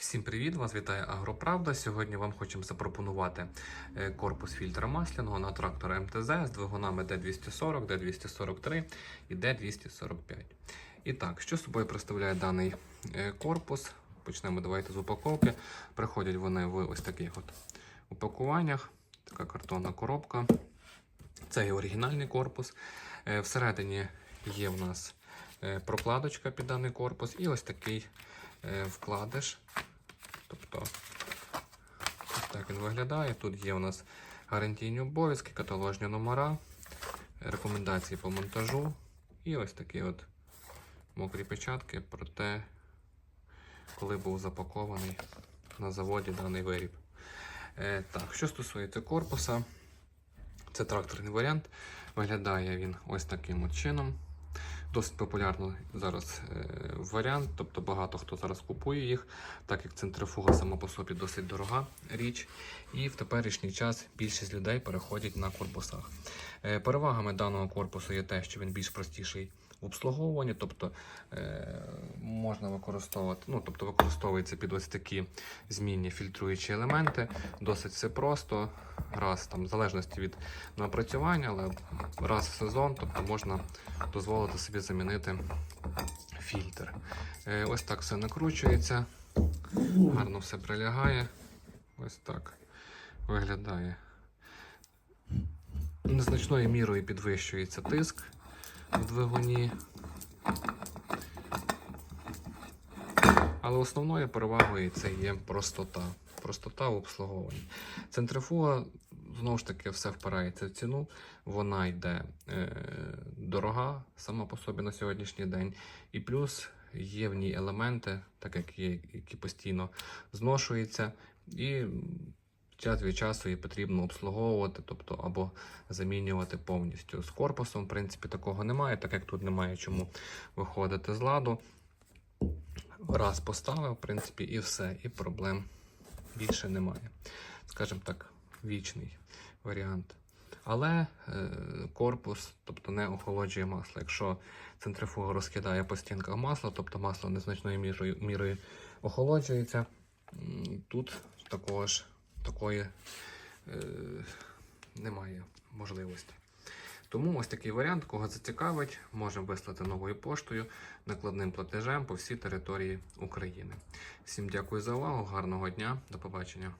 Всім привіт! Вас вітає Агроправда. Сьогодні вам хочемо запропонувати е, корпус фільтра масляного на трактор МТЗ з двигунами D240, D243 і D245. І так, що собою представляє даний е, корпус? Почнемо давайте з упаковки. Приходять вони в ось таких от упакуваннях. Така картонна коробка. Це є оригінальний корпус. Е, Всередині є в нас прокладочка під даний корпус і ось такий вкладиш. Тобто, ось так він виглядає. Тут є у нас гарантійні обов'язки, каталожні номера, рекомендації по монтажу і ось такі от мокрі печатки про те, коли був запакований на заводі даний виріб. Е, так, що стосується корпуса, це тракторний варіант. Виглядає він ось таким от чином. Досить популярний зараз е, варіант, тобто багато хто зараз купує їх, так як центрифуга сама по собі досить дорога річ. І в теперішній час більшість людей переходять на корпусах. Е, перевагами даного корпусу є те, що він більш простіший в обслуговуванні, тобто е, можна використовувати, ну тобто використовується під ось такі змінні фільтруючі елементи. Досить все просто. Раз там, в залежності від напрацювання, але раз в сезон, тобто можна дозволити собі замінити фільтр. Е, ось так все накручується, гарно все прилягає. Ось так виглядає. Незначною мірою підвищується тиск в двигуні. Але основною перевагою це є простота. Простота в обслуговуванні. Центрифуга знову ж таки все впирається в ціну. Вона йде е, дорога сама по собі на сьогоднішній день. І плюс є в ній елементи, так як є, які постійно зношуються. І час від часу її потрібно обслуговувати, тобто або замінювати повністю. З корпусом, в принципі, такого немає, так як тут немає чому виходити з ладу. Раз поставив, в принципі, і все, і проблем більше немає. Скажімо так, вічний варіант. Але е, корпус, тобто не охолоджує масло. Якщо центрифуга розкидає по стінках масло, тобто масло незначною мірою, мірою охолоджується, тут такого ж, такої е, немає можливості. Тому ось такий варіант, кого зацікавить, можемо вислати новою поштою накладним платежем по всій території України. Всім дякую за увагу, гарного дня, до побачення.